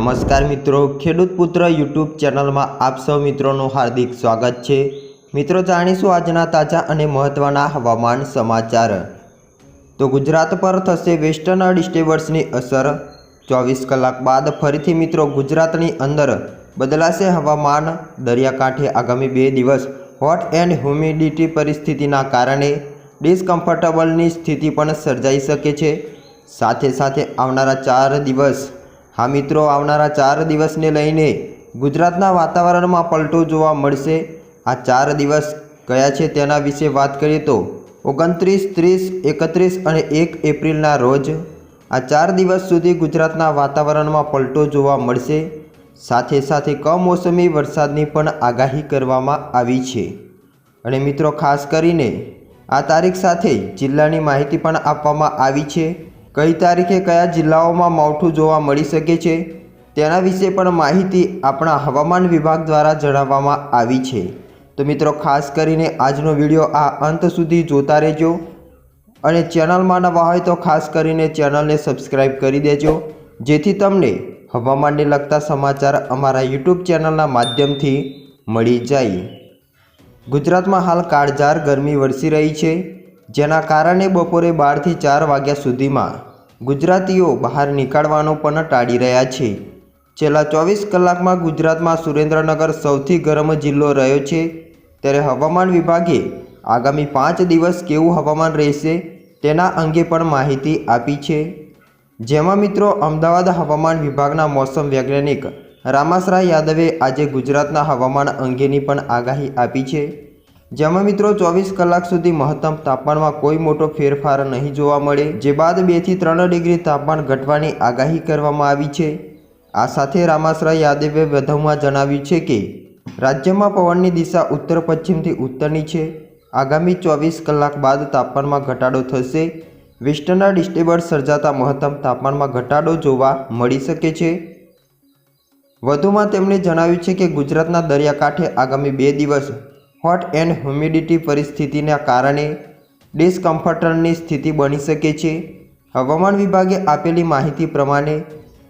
નમસ્કાર મિત્રો, ખેડૂત પુત્ર યુટ્યુબ ચેનલમાં આપ સૌ મિત્રોનું હાર્દિક સ્વાગત છે. મિત્રો, જાણીશું આજના તાજા અને મહત્ત્વના હવામાન સમાચાર. તો ગુજરાત પર થશે વેસ્ટર્ન ડિસ્ટર્બન્સની અસર. ચોવીસ કલાક બાદ ફરીથી મિત્રો, ગુજરાતની અંદર બદલાશે હવામાન. દરિયાકાંઠે આગામી બે દિવસ હોટ એન્ડ હ્યુમિડિટી પરિસ્થિતિના કારણે ડિસ્કમ્ફર્ટેબલની સ્થિતિ પણ સર્જાઈ શકે છે. સાથે સાથે આવનારા ચાર દિવસ હા મિત્રો આવનારા ચાર દિવસને લઈને ગુજરાતના વાતાવરણમાં પલટો જોવા મળશે. આ ચાર દિવસ કયા છે તેના વિશે વાત કરીએ તો ઓગણત્રીસ, ત્રીસ, એકત્રીસ અને એક એપ્રિલના રોજ આ ચાર દિવસ સુધી ગુજરાતના વાતાવરણમાં પલટો જોવા મળશે. સાથે સાથે કમોસમી વરસાદની પણ આગાહી કરવામાં આવી છે. અને મિત્રો ખાસ કરીને આ તારીખ સાથે જિલ્લાની માહિતી પણ આપવામાં આવી છે. કઈ તારીખે કયા જિલ્લાઓમાં માવઠું જોવા મળી શકે છે? તેના વિશે પણ માહિતી આપણા હવામાન વિભાગ દ્વારા જણાવવામાં આવી છે. તો મિત્રો, ખાસ કરીને આજનો વીડિયો આ અંત સુધી જોતા રહેજો અને ચેનલમાં નવા હોય તો ખાસ કરીને ચેનલને સબસ્ક્રાઈબ કરી દેજો, જેથી તમને હવામાનને લગતા સમાચાર અમારા યુટ્યુબ ચેનલના માધ્યમથી મળી જાય. ગુજરાતમાં હાલ કાળઝાર ગરમી વરસી રહી છે. જેના કારણે બપોરે બારથી ચાર વાગ્યા સુધીમાં ગુજરાતીઓ બહાર નીકળવાનો પણ ટાળી રહ્યા છે. છેલ્લા ચોવીસ કલાકમાં ગુજરાતમાં સુરેન્દ્રનગર સૌથી ગરમ જિલ્લો રહ્યો છે. ત્યારે હવામાન વિભાગે આગામી પાંચ દિવસ કેવું હવામાન રહેશે તેના અંગે પણ માહિતી આપી છે. જેમાં મિત્રો, અમદાવાદ હવામાન વિભાગના મોસમ વૈજ્ઞાનિક રામાસરા યાદવે આજે ગુજરાતના હવામાન અંગેની પણ આગાહી આપી છે. જેમાં મિત્રો ચોવીસ કલાક સુધી મહત્તમ તાપમાનમાં કોઈ મોટો ફેરફાર નહીં જોવા મળે, જે બાદ બેથી ત્રણ ડિગ્રી તાપમાન ઘટવાની આગાહી કરવામાં આવી છે. આ સાથે રામાશ્રય યાદવે વધુમાં જણાવ્યું છે કે, રાજ્યમાં પવનની દિશા ઉત્તર પશ્ચિમથી ઉત્તરની છે. આગામી ચોવીસ કલાક બાદ તાપમાનમાં ઘટાડો થશે. વેસ્ટર્ન ડિસ્ટર્બન્સ સર્જાતા મહત્તમ તાપમાનમાં ઘટાડો જોવા મળી શકે છે. વધુમાં તેમણે જણાવ્યું છે કે, ગુજરાતના દરિયાકાંઠે આગામી બે દિવસ હોટ એન્ડ હ્યુમિડિટી પરિસ્થિતિના કારણે ડિસ્કમ્ફર્ટની સ્થિતિ બની શકે છે. હવામાન વિભાગે આપેલી માહિતી પ્રમાણે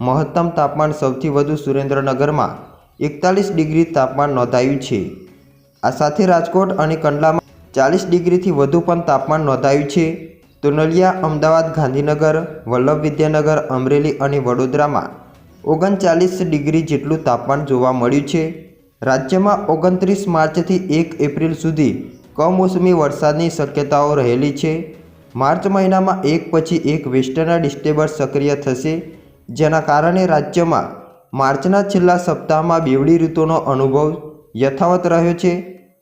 મહત્તમ તાપમાન સૌથી વધુ સુરેન્દ્રનગરમાં એકતાલીસ ડિગ્રી તાપમાન નોંધાયું છે. આ સાથે રાજકોટ અને કંડલામાં ચાલીસ ડિગ્રીથી વધુ પણ તાપમાન નોંધાયું છે. તો નલિયા અમદાવાદ, ગાંધીનગર, વલ્લભ વિદ્યાનગર, અમરેલી અને વડોદરામાં ઓગણચાલીસ ડિગ્રી જેટલું તાપમાન જોવા મળ્યું છે. રાજ્યમાં ઓગણત્રીસ માર્ચથી એક એપ્રિલ સુધી કમોસમી વરસાદની શક્યતાઓ રહેલી છે. માર્ચ મહિનામાં એક પછી એક વેસ્ટર્ન ડિસ્ટર્બન્સ સક્રિય થશે, જેના કારણે રાજ્યમાં માર્ચના છેલ્લા સપ્તાહમાં બેવડી ઋતુનો અનુભવ યથાવત રહ્યો છે.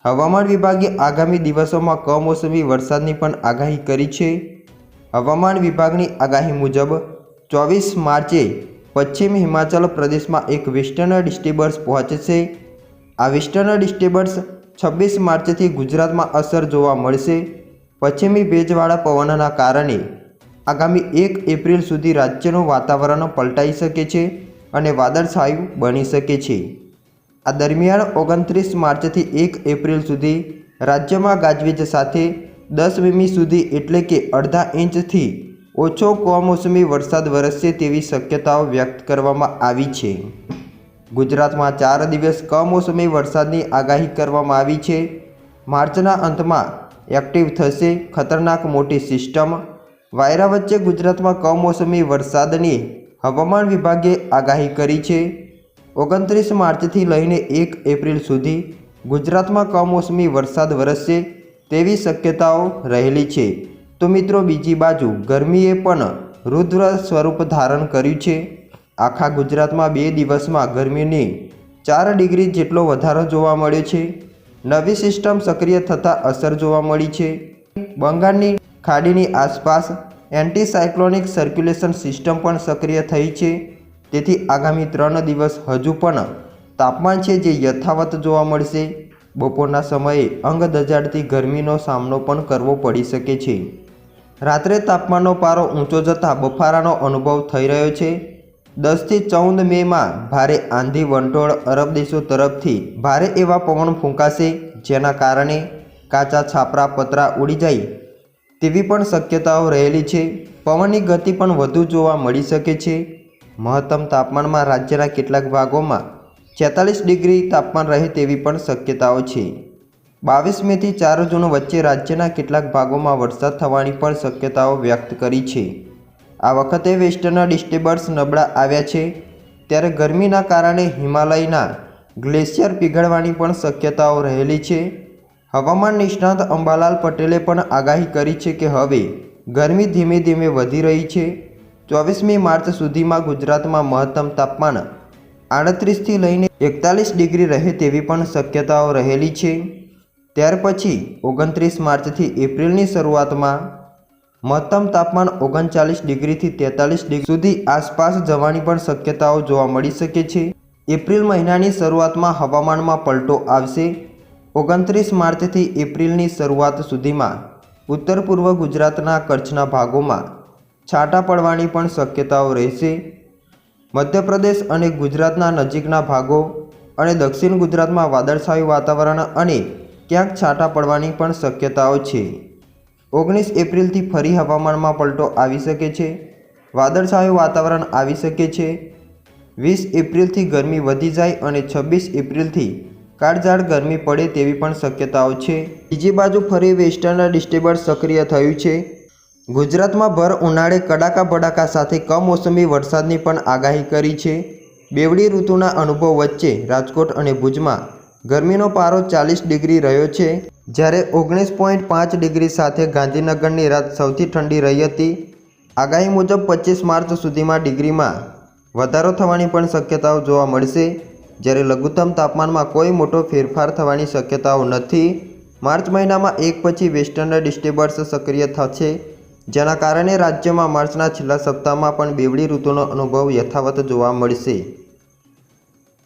હવામાન વિભાગે આગામી દિવસોમાં કમોસમી વરસાદની પણ આગાહી કરી છે. હવામાન વિભાગની આગાહી મુજબ, ચોવીસ માર્ચે પશ્ચિમ હિમાચલ પ્રદેશમાં એક વેસ્ટર્ન ડિસ્ટર્બન્સ પહોંચશે. આ વેસ્ટર્ન ડિસ્ટર્બન્સ છવ્વીસ માર્ચથી ગુજરાતમાં અસર જોવા મળશે. પશ્ચિમી ભેજવાળા પવનના કારણે આગામી એક એપ્રિલ સુધી રાજ્યનું વાતાવરણ પલટાઈ શકે છે અને વાદળછાયું બની શકે છે. આ દરમિયાન ઓગણત્રીસ માર્ચથી એક એપ્રિલ સુધી રાજ્યમાં ગાજવીજ સાથે દસ મીમી સુધી એટલે કે અડધા ઇંચથી ઓછો કમોસમી વરસાદ વરસશે તેવી શક્યતાઓ વ્યક્ત કરવામાં આવી છે. ગુજરાતમાં ચાર દિવસ કમોસમી વરસાદની આગાહી કરવામાં આવી છે. માર્ચના અંતમાં એક્ટિવ થશે ખતરનાક મોટી સિસ્ટમ. વાયરા વચ્ચે ગુજરાતમાં કમોસમી વરસાદની હવામાન વિભાગે આગાહી કરી છે. ઓગણત્રીસ માર્ચથી લઈને એક એપ્રિલ સુધી ગુજરાતમાં કમોસમી વરસાદ વરસશે તેવી શક્યતાઓ રહેલી છે. તો મિત્રો, બીજી બાજુ ગરમીએ પણ રુદ્ર સ્વરૂપ ધારણ કર્યું છે. આખા ગુજરાતમાં બે દિવસમાં ગરમીની ચાર ડિગ્રી જેટલો વધારો જોવા મળ્યો છે. નવી સિસ્ટમ સક્રિય થતાં અસર જોવા મળી છે. બંગાળની ખાડીની આસપાસ એન્ટીસાયક્લોનિક સર્ક્યુલેશન સિસ્ટમ પણ સક્રિય થઈ છે. તેથી આગામી ત્રણ દિવસ હજુ પણ તાપમાન છે જે યથાવત જોવા મળશે. બપોરના સમયે અંગ દજાડતી ગરમીનો સામનો પણ કરવો પડી શકે છે. રાત્રે તાપમાનનો પારો ઊંચો જતાં બફારાનો અનુભવ થઈ રહ્યો છે. દસથી ચૌદ મેમાં ભારે આંધી વંટોળ અરબ દેશો તરફથી ભારે એવા પવન ફૂંકાશે, જેના કારણે કાચા છાપરા પતરા ઉડી જાય તેવી પણ શક્યતાઓ રહેલી છે. પવનની ગતિ પણ વધુ જોવા મળી શકે છે. મહત્તમ તાપમાનમાં રાજ્યના કેટલાક ભાગોમાં છેતાલીસ ડિગ્રી તાપમાન રહે તેવી પણ શક્યતાઓ છે. બાવીસ મેથી ચાર જૂન વચ્ચે રાજ્યના કેટલાક ભાગોમાં વરસાદ થવાની પણ શક્યતાઓ વ્યક્ત કરી છે. આ વખતે વેસ્ટર્ન ડિસ્ટર્બન્સ નબળા આવ્યા છે. ત્યારે ગરમીના કારણે હિમાલયના ગ્લેશિયર પીગળવાની પણ શક્યતાઓ રહેલી છે. હવામાન નિષ્ણાત અંબાલાલ પટેલે પણ આગાહી કરી છે કે હવે ગરમી ધીમે ધીમે વધી રહી છે. ચોવીસમી માર્ચ સુધીમાં ગુજરાતમાં મહત્તમ તાપમાન આડત્રીસથી લઈને એકતાલીસ ડિગ્રી રહે તેવી પણ શક્યતાઓ રહેલી છે. ત્યાર પછી ઓગણત્રીસ માર્ચથી એપ્રિલની શરૂઆતમાં મહત્તમ તાપમાન ઓગણચાલીસ ડિગ્રીથી તેતાલીસ ડિગ્રી સુધી આસપાસ જવાની પણ શક્યતાઓ જોવા મળી શકે છે. એપ્રિલ મહિનાની શરૂઆતમાં હવામાનમાં પલટો આવશે. ઓગણત્રીસ માર્ચથી એપ્રિલની શરૂઆત સુધીમાં ઉત્તર પૂર્વ ગુજરાતના કચ્છના ભાગોમાં છાંટા પડવાની પણ શક્યતાઓ રહેશે. મધ્યપ્રદેશ અને ગુજરાતના નજીકના ભાગો અને દક્ષિણ ગુજરાતમાં વાદળછાયું વાતાવરણ અને ક્યાંક છાંટા પડવાની પણ શક્યતાઓ છે. ઓગણીસ એપ્રિલથી ફરી હવામાનમાં પલટો આવી શકે છે. વાદળછાયું વાતાવરણ આવી શકે છે. વીસ એપ્રિલથી ગરમી વધી જાય અને છવ્વીસ એપ્રિલથી કાળઝાળ ગરમી પડે તેવી પણ શક્યતાઓ છે. બીજી બાજુ ફરી વેસ્ટર્ન ડિસ્ટર્બન્સ સક્રિય થયું છે. ગુજરાતમાં ભર ઉનાળે કડાકા ભડાકા સાથે કમોસમી વરસાદની પણ આગાહી કરી છે. બેવડી ઋતુના અનુભવ વચ્ચે રાજકોટ અને ભુજમાં ગરમીનો પારો ચાલીસ ડિગ્રી રહ્યો છે. જ્યારે ઓગણીસ પોઈન્ટ પાંચ ડિગ્રી સાથે ગાંધીનગરની રાત સૌથી ઠંડી રહી હતી. આગાહી મુજબ પચીસ માર્ચ સુધીમાં ડિગ્રીમાં વધારો થવાની પણ શક્યતાઓ જોવા મળશે. જ્યારે લઘુત્તમ તાપમાનમાં કોઈ મોટો ફેરફાર થવાની શક્યતાઓ નથી. માર્ચ મહિનામાં એક પછી વેસ્ટર્ન ડિસ્ટર્બન્સ સક્રિય થશે, જેના કારણે રાજ્યમાં માર્ચના છેલ્લા સપ્તાહમાં પણ બેવડી ઋતુનો અનુભવ યથાવત જોવા મળશે.